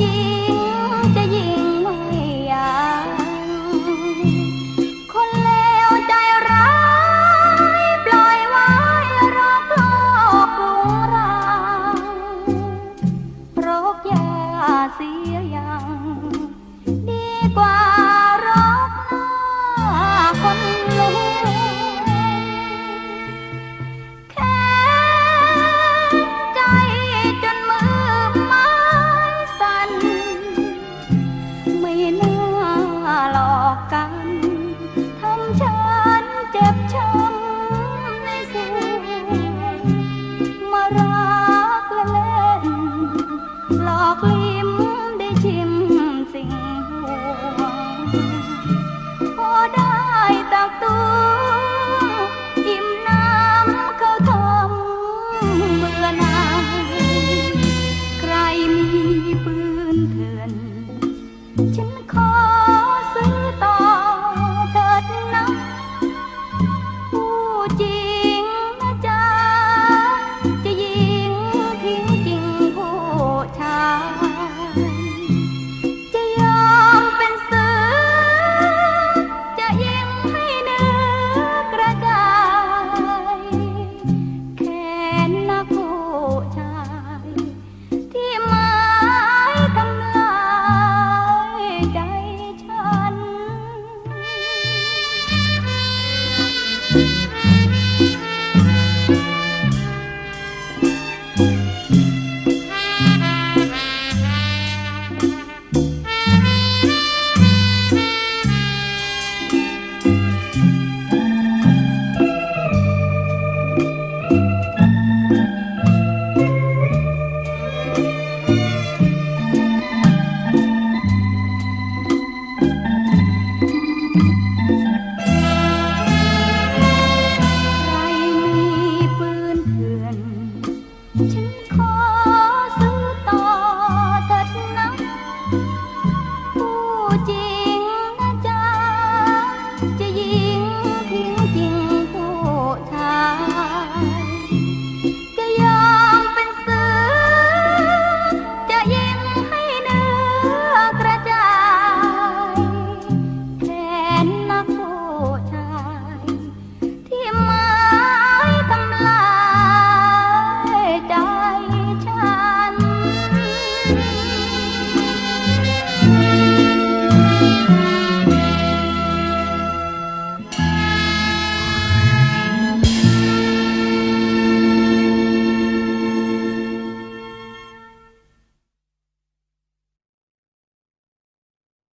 จริงจะยิ่งไม่ยางคนเลวใจร้าย ปล่อยไว้รอกลอกปรุงรังโรคยาเสียยัง Thank you.